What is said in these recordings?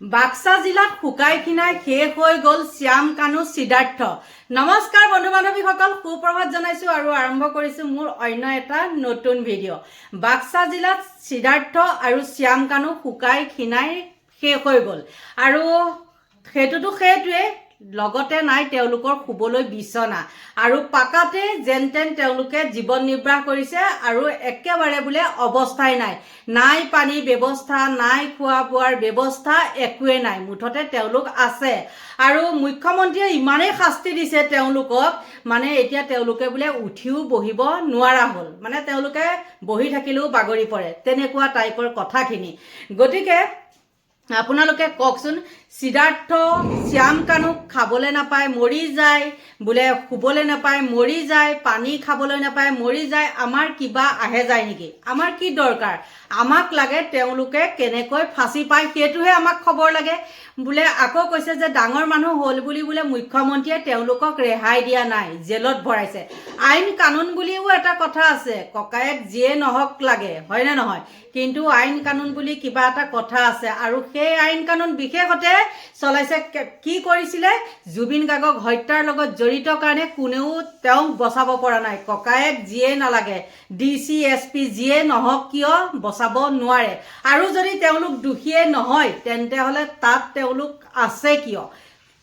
বাক্সা জিলাত শুকাই খিনাই শেষ হৈ গ'ল শ্যাম কানু সিদ্ধাৰ্থ নমস্কাৰ বন্ধু বান্ধৱীসকল সুপ্ৰভাত জনাইছোঁ আৰু আৰম্ভ কৰিছোঁ মোৰ অন্য এটা নতুন ভিডিঅ' বাক্সা জিলাত সিদ্ধাৰ্থ আৰু শ্যাম কানু শুকাই খিনাই শেষ হৈ গ'ল। আৰু সেইটোতো সেইটোৱে লগতে নাই, তেওঁলোকৰ শুবলৈ বিচনা। আৰু পাকাতে যেন তেন তেওঁলোকে জীৱন নিৰ্বাহ কৰিছে আৰু একেবাৰে বোলে অৱস্থাই নাই। নাই পানীৰ ব্যৱস্থা, নাই খোৱা বোৱাৰ ব্যৱস্থা একোৱেই নাই। মুঠতে তেওঁলোক আছে। আৰু মুখ্যমন্ত্ৰীয়ে ইমানেই শাস্তি দিছে তেওঁলোকক মানে এতিয়া তেওঁলোকে বোলে উঠিও বহিব নোৱাৰা হ'ল। মানে তেওঁলোকে বহি থাকিলেও বাগৰি পৰে, তেনেকুৱা টাইপৰ কথাখিনি। গতিকে, আপোনালোকে কওকচোন সিদ্ধাৰ্থ শ্যাম কানুক খাবলৈ নাপায়, মৰি যায়, বোলে শুবলৈ নাপায়, মৰি যায়, পানী খাবলৈ নাপায়, মৰি যায়, আমাৰ কিবা আহে যায় নেকি? আমাৰ কি দৰকাৰ? আমাক লাগে তেওঁলোকে কেনেকৈ ফাঁচি পায়, সেইটোহে আমাক খবৰ লাগে। বোলে আকৌ কৈছে যে ডাঙৰ মানুহ হ'ল বুলি বোলে মুখ্যমন্ত্ৰীয়ে তেওঁলোকক ৰেহাই দিয়া নাই, জেলত ভৰাইছে। আইন কানুন বুলিও এটা কথা আছে, ককায়েক যিয়ে নহওক লাগে, হয়নে নহয়? কিন্তু আইন কানুন বুলি কিবা এটা কথা আছে, আৰু সেই আইন কানুন বিশেষতে চলাইছে। কে- কৰিছিলে? জুবিন গাৰ্গক হত্যাৰ লগত জড়িত কাৰণে কোনেও তেওঁক বচাব পৰা নাই। ককায়েক যিয়ে নালাগে ডি চি এছ পি যিয়ে নহওক কিয় বচাব নোৱাৰে। আৰু যদি তেওঁলোক দোষীয়ে নহয় তেন্তে হ'লে তাত তেওঁলোক আছে কিয়?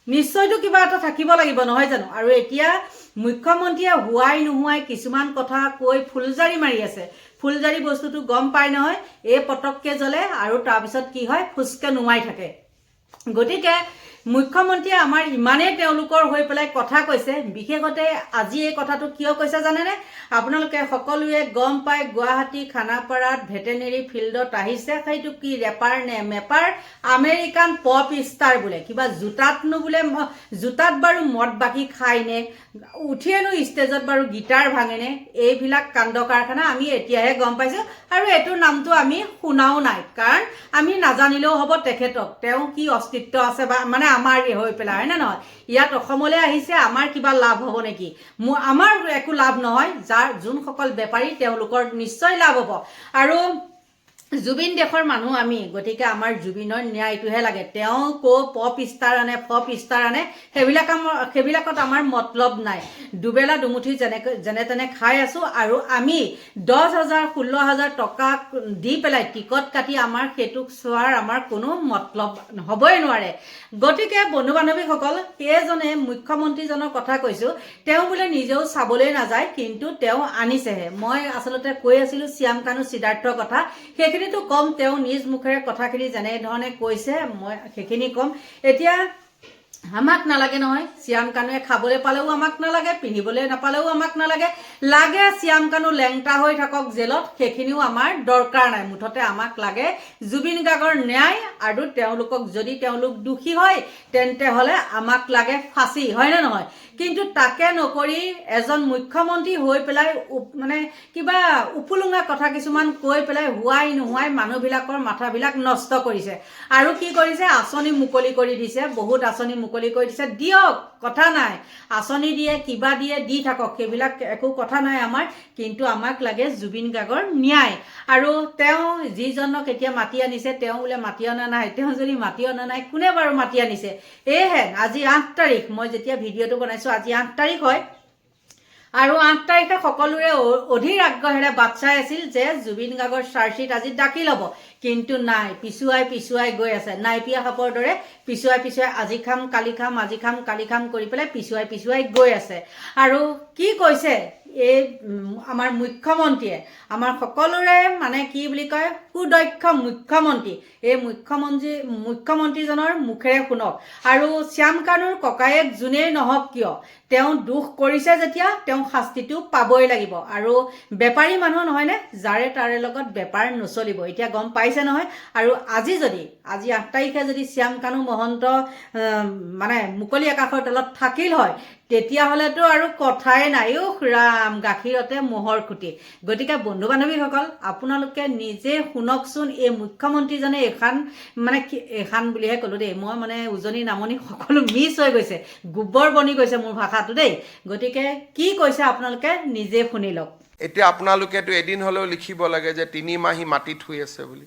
নিশ্চয়তো কিবা এটা থাকিব লাগিব নহয় জানো? আৰু এতিয়া মুখ্যমন্ত্ৰীয়ে হোৱাই নোহোৱাই কিছুমান কথা কৈ ফুলজাৰি মাৰি আছে। ফুলজাৰি বস্তুটো গম পাই নহয় এই পটককে জ্বলে আৰু তাৰপিছত কি হয়? ফুচকে নুমাই থাকে। গতিকে মুখ্যমন্ত্ৰীয়ে আমাৰ ইমানেই তেওঁলোকৰ হৈ পেলাই কথা কৈছে, বিশেষতে আজি এই কথাটো কিয় কৈছে জানেনে? আপোনালোকে সকলোৱে গম পায় গুৱাহাটী, খানাপাৰাত, ভেটেনেৰী ফিল্ডত আহিছে, সেইটো কি ৰেপাৰ নে মেপাৰ? আমেৰিকান পপ ষ্টাৰ বোলে, কিবা জোতাতনো বোলে জোতাত বাৰু মদ বাকি খায়নে উঠিয়েনো ষ্টেজত বাৰু গীটাৰ ভাঙেনে? এইবিলাক কাণ্ড কাৰখানা আমি এতিয়াহে গম পাইছোঁ আৰু এইটোৰ নামটো আমি শুনাও নাই, কাৰণ আমি নাজানিলেও হ'ব তেখেতক, তেওঁ কি অস্তিত্ব আছে বা মানে আমাৰ হৈ পেলাই হয়নে নহয়? ইয়াত অসমলৈ আহিছে আমাৰ কিবা লাভ হ'ব নেকি? মোৰ আমাৰ একো লাভ নহয় যাৰ যোনসকল বেপাৰী তেওঁলোকৰ নিশ্চয় লাভ হ'ব। আৰু জুবিন দেশৰ মানুহ আমি, গতিকে আমাৰ জুবিনৰ ন্যায়টোহে লাগে। তেওঁ ক' পপ ষ্টাৰ আনে পপ ষ্টাৰ আনে, সেইবিলাক আমাৰ সেইবিলাকত আমাৰ মতলব নাই। দুবেলা দুমুঠি যেনেকৈ যেনে তেনে খাই আছোঁ আৰু আমি দহ হাজাৰ, ষোল্ল হাজাৰ টকা দি পেলাই টিকট কাটি আমাৰ সেইটোক চোৱাৰ আমাৰ কোনো মতলব হ'বই নোৱাৰে। গতিকে বন্ধু বান্ধৱীসকল সেইজনে মুখ্যমন্ত্ৰীজনৰ কথা কৈছোঁ, তেওঁ বোলে নিজেও চাবলৈ নাযায়, কিন্তু তেওঁ আনিছেহে। মই আচলতে কৈ আছিলোঁ শ্যাম কানু সিদ্ধাৰ্থৰ কথা সেইখিনিতো ক'ম তেওঁ নিজ মুখেৰে কথাখিনি যেনেধৰণে কৈছে মই সেইখিনি ক'ম। এতিয়া আমাক নালাগে নহয়। শ্যাম কানুৱে খাবলৈ পালেও আমাক নালাগে, পিন্ধিবলৈ নাপালেও আমাক নালাগে। লাগে শ্যাম কানু লেংটা হৈ থাকক জেলত, সেইখিনিও আমাৰ দৰকাৰ নাই। মুঠতে আমাক লাগে জুবিন গাৰ্গৰ ন্যায় আৰু তেওঁলোকক যদি তেওঁলোক দোষী হয়, তেন্তে হ'লে আমাক লাগে ফাঁচি হয়নে নহয়? কিন্তু তাকে নকৰি এজন মুখ্যমন্ত্ৰী হৈ পেলাই মানে কিবা উপলুঙা কথা কিছুমান কৈ পেলাই হোৱাই নোহোৱাই মানুহবিলাকৰ মাথাবিলাক নষ্ট কৰিছে। আৰু কি কৰিছে? আঁচনি মুকলি কৰি দিছে। বহুত আঁচনি মুকলি কৰি দিছে। দিয়ক, কথা নাই। আঁচনি দিয়ে, কিবা দিয়ে, দি থাকক। সেইবিলাক একো কথা নাই আমাৰ, কিন্তু আমাক লাগে জুবিন গাৰ্গৰ ন্যায়। আৰু তেওঁ যিজনক এতিয়া মাতি আনিছে, তেওঁ বোলে মাতি অনা নাই। তেওঁ যদি মাতি অনা নাই, কোনে বাৰু মাতি আনিছে? এয়েহে আজি আঠ তাৰিখ, মই যেতিয়া ভিডিঅ'টো বনাইছোঁ, আজি আঠ তাৰিখ হয়। আৰু আঠ তাৰিখে সকলোৰে অধীৰ আগ্ৰহেৰে বাট চাই আছিল যে জুবিন গাৰ্গৰ চাৰ্জশ্বিট আজি দাখিল হ'ব। কিন্তু নাই, পিছুৱাই পিছুৱাই গৈ আছে। নাইপিয়া সাপৰ দৰে পিছুৱাই পিছুৱাই আজি খাম, কালি খাম, আজি খাম, কালি খাম কৰি পেলাই পিছুৱাই পিছুৱাই গৈ আছে। আৰু কি কৈছে এই আমাৰ মুখ্যমন্ত্ৰীয়ে? আমাৰ সকলোৰে মানে কি বুলি কয়, সুদক্ষ মুখ্যমন্ত্ৰী। এই মুখ্যমন্ত্ৰী, মুখ্যমন্ত্ৰীজনৰ মুখেৰে শুনক। আৰু শ্যাম কানুৰ ককায়েক যোনেই নহওক কিয়, তেওঁ দুখ কৰিছে যেতিয়া, তেওঁ শাস্তিটো পাবই লাগিব। আৰু বেপাৰী মানুহ নহয়নে? যাৰে তাৰে লগত বেপাৰ নচলিব। এতিয়া গম পাইছে নহয়। আৰু আজি যদি আজি আঠ তাৰিখে যদি শ্যাম কানু মহন্ত মানে মুকলি আকাশৰ তলত থাকিল হয়, তেতিয়াহ'লেতো আৰু কথাই নাই। ও ৰাম, গাখীৰতে ম'হৰ খুটি। গতিকে বন্ধু বান্ধৱীসকল আপোনালোকে নিজে শুনকচোন এই মুখ্যমন্ত্ৰীজনে এইখন মানে কি বুলিহে ক'লোঁ দেই, মই মানে উজনি নামনি সকলো মিছ হৈ গৈছে, গোবৰ বনি গৈছে মোৰ ভাষাটো দেই। গতিকে কি কৈছে আপোনালোকে নিজে শুনি লওক। এতিয়া আপোনালোকেতো এদিন হ'লেও লিখিব লাগে যে তিনি মাহী মাটিত শুই আছে বুলি।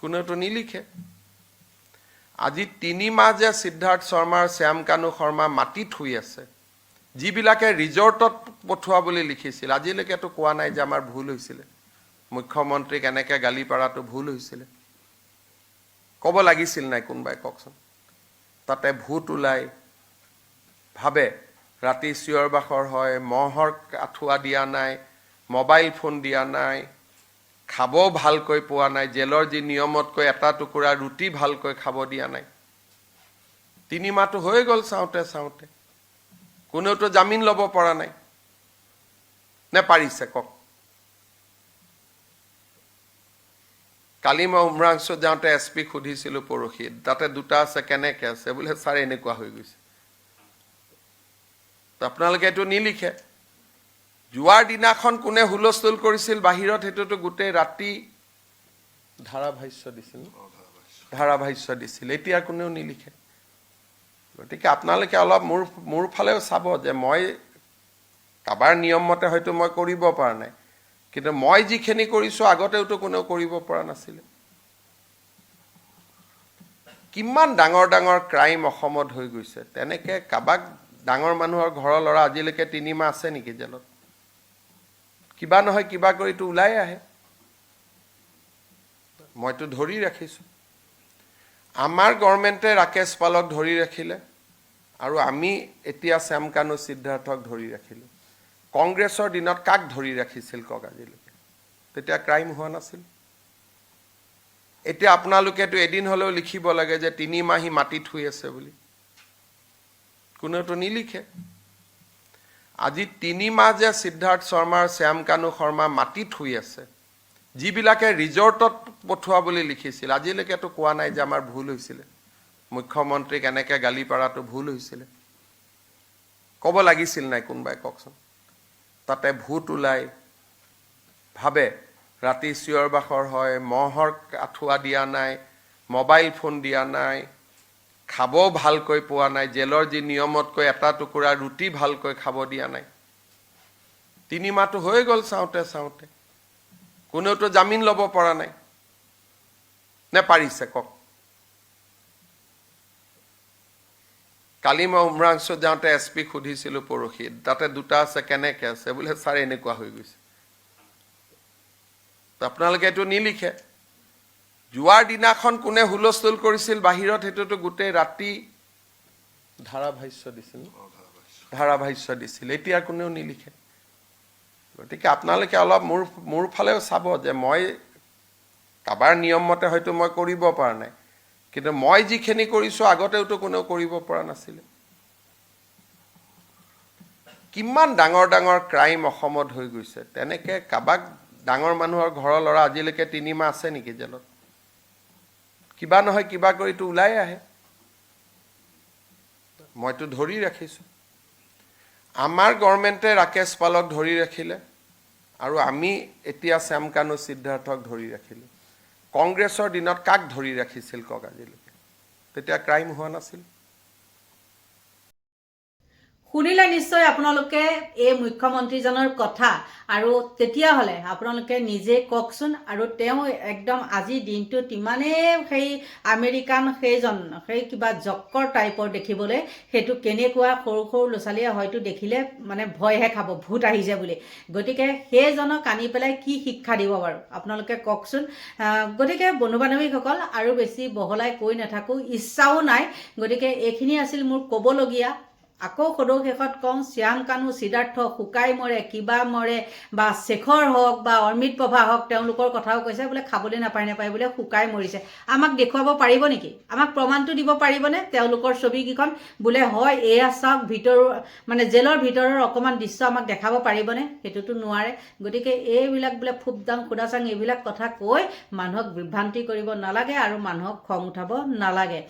কোনেওতো নিলিখে? আজি তিনি মাহ যে সিদ্ধাৰ্থ শৰ্মা আৰু শ্যাম কানু শৰ্মা মাটিত শুই আছে যিবিলাকে ৰিজৰ্টত পঠোৱা বুলি লিখিছিল আজিলৈকেতো কোৱা নাই যে আমাৰ ভুল হৈছিলে। মুখ্যমন্ত্ৰীক এনেকে গালি পাৰাটো ভুল হৈছিলে। ক'ব লাগিছিল নাই কোনোবাই কওকচোন? তাতে ভূত ওলাই ভাবে ৰাতি চিঞৰ বাখৰ হয় মহৰ আঁঠুৱা দিয়া নাই মোবাইল ফোন দিয়া নাই খাব ভালকৈ পোৱা নাই, জেলৰ যি নিয়মতকৈ এটা টুকুৰা ৰুটি ভালকৈ খাব দিয়া নাই। তিনি মাহটো হৈ গ'ল চাওঁতে চাওঁতে। কোনেওতো জামিন ল'ব পৰা নাই। নে পাৰিছে কওক? কালি মই উমৰাংচুত যাওঁতে এছ পিক সুধিছিলো পৰহি, তাতে দুটা আছে, কেনেকে আছে? বোলে, ছাৰ, এনেকুৱা হৈ গৈছে। আপোনালোকে এইটো নিলিখে। যোৱাৰ দিনাখন কোনে হুলস্থুল কৰিছিল বাহিৰত সেইটোতো গোটেই ৰাতি ধাৰাভাষ্য দিছিল? ধাৰাভাষ্য দিছিল। এতিয়া কোনেও নিলিখে। গতিকে আপোনালোকে অলপ মোৰ মোৰ ফালেও চাব যে মই কাবাৰ নিয়ম মতে হয়তো মই কৰিব পৰা নাই। কিন্তু মই যিখিনি কৰিছো আগতেওতো কোনেও কৰিব পৰা নাছিলে। কিমান ডাঙৰ ডাঙৰ ক্ৰাইম অসমত হৈ গৈছে। তেনেকে কাবাক ডাঙৰ মানুহৰ ঘৰৰ ল'ৰা আজিলৈকে তিনিমাহ আছে নেকি জেলত? কিবা নহয় কিবা কৰিতো ওলাই আহে। মইতো ধৰি ৰাখিছো। আমাৰ গভৰ্ণমেণ্টে ৰাকেশ পালক ধৰি ৰাখিলে আৰু আমি এতিয়া শ্যাম কানু সিদ্ধাৰ্থক ধৰি ৰাখিলো। কংগ্ৰেছৰ দিনত কাক ধৰি ৰাখিছিল কওক আজিলৈকে? তেতিয়া ক্ৰাইম হোৱা নাছিল। এতিয়া আপোনালোকেতো এদিন হলেও লিখিব লাগে যে তিনি মাহী মাটিত শুই আছে বুলি। কোনেওতো নিলিখে। আজি তিনি মাহ যে সিদ্ধাৰ্থ শৰ্মা আৰু শ্যাম কানু শৰ্মা মাটিত শুই আছে যিবিলাকে ৰিজৰ্টত পঠোৱা বুলি লিখিছিল আজিলৈকেতো কোৱা নাই যে আমাৰ ভুল হৈছিলে। মুখ্যমন্ত্ৰীক এনেকে গালি পাৰাটো ভুল হৈছিলে। ক'ব লাগিছিল নাই কোনোবাই কওকচোন? তাতে ভূত ওলাই। ভাবে ৰাতি চিঞৰ বাখৰ হয় মহৰ আঁঠুৱা দিয়া নাই মোবাইল ফোন দিয়া নাই খাব ভালকৈ পোৱা নাই, জেলৰ যি নিয়মতকৈ এটা টুকুৰা ৰুটি ভালকৈ খাব দিয়া নাই। তিনি মাহটো হৈ গ'ল চাওঁতে চাওঁতে। কোনেওতো জামিন ল'ব পৰা নাই। নে পাৰিছে কওক? কালি মই উমৰাংচুত যাওঁতে এছ পিক সুধিছিলো পৰহি, তাতে দুটা আছে, কেনেকে আছে? বোলে, ছাৰ, এনেকুৱা হৈ গৈছে। আপোনালোকে এইটো নিলিখে। যোৱাৰ দিনাখন কোনে হুলস্থুল কৰিছিল বাহিৰত সেইটোতো গোটেই ৰাতি ধাৰাভাষ্য দিছিল? ধাৰাভাষ্য দিছিল। এতিয়া কোনেও নিলিখে। গতিকে আপোনালোকে অলপ মোৰ মোৰ ফালেও চাব যে মই কাবাৰ নিয়ম মতে হয়তো মই কৰিব পৰা নাই। কিন্তু মই যিখিনি কৰিছো আগতেওতো কোনেও কৰিব পৰা নাছিলে। কিমান ডাঙৰ ডাঙৰ ক্ৰাইম অসমত হৈ গৈছে। তেনেকে কাবাক ডাঙৰ মানুহৰ ঘৰৰ ল'ৰা আজিলৈকে তিনিমাহ আছে নেকি জেলত? কিবা নহয় কিবা কৰিতো ওলাই আহে। মইতো ধৰি ৰাখিছো। আমাৰ গভৰ্ণমেণ্টে ৰাকেশ পালক ধৰি ৰাখিলে আৰু আমি এতিয়া শ্যাম কানু সিদ্ধাৰ্থক ধৰি ৰাখিলো। কংগ্ৰেছৰ দিনত কাক ধৰি ৰাখিছিল কওক আজিলৈকে? তেতিয়া ক্ৰাইম হোৱা নাছিল। শুনিলে নিশ্চয় আপোনালোকে এই মুখ্যমন্ত্ৰীজনৰ কথা। আৰু তেতিয়াহ'লে আপোনালোকে নিজে কওকচোন আৰু তেওঁ একদম আজিৰ দিনটোত ইমানেই সেই আমেৰিকান সেইজন, সেই কিবা জক্কৰ টাইপৰ দেখিবলৈ, সেইটো কেনেকুৱা সৰু সৰু ল'ৰা ছোৱালীয়ে হয়তো দেখিলে মানে ভয়হে খাব, ভূত আহিছে বুলি। গতিকে সেইজনক আনি পেলাই কি শিক্ষা দিব বাৰু? আপোনালোকে কওকচোন। গতিকে বন্ধু বান্ধৱীসকল আৰু বেছি বহলাই কৈ নাথাকোঁ, ইচ্ছাও নাই। গতিকে এইখিনি আছিল মোৰ ক'বলগীয়া। আকৌ সদৌ শেষত কওঁ শ্যাম কানু সিদ্ধাৰ্থ শুকাই মৰে কিবা মৰে বা শেখৰ হওক বা অমিত প্ৰভা হওক তেওঁলোকৰ কথাও কৈছে বোলে খাবলৈ নাপায় নাপায় বোলে শুকাই মৰিছে। আমাক দেখুৱাব পাৰিব নেকি? আমাক প্ৰমাণটো দিব পাৰিবনে? তেওঁলোকৰ ছবিকেইখন বোলে হয় এয়া চাওক ভিতৰৰ মানে জেলৰ ভিতৰৰ অকণমান দৃশ্য আমাক দেখাব পাৰিবনে? সেইটোতো নোৱাৰে। গতিকে এইবিলাক বোলে ফুপদাং খুদাচাং এইবিলাক কথা কৈ মানুহক বিভ্ৰান্তি কৰিব নালাগে আৰু মানুহক খং উঠাব নালাগে।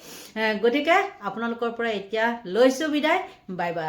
গতিকে আপোনালোকৰ পৰা এতিয়া লৈছোঁ বিদায়। Bye bye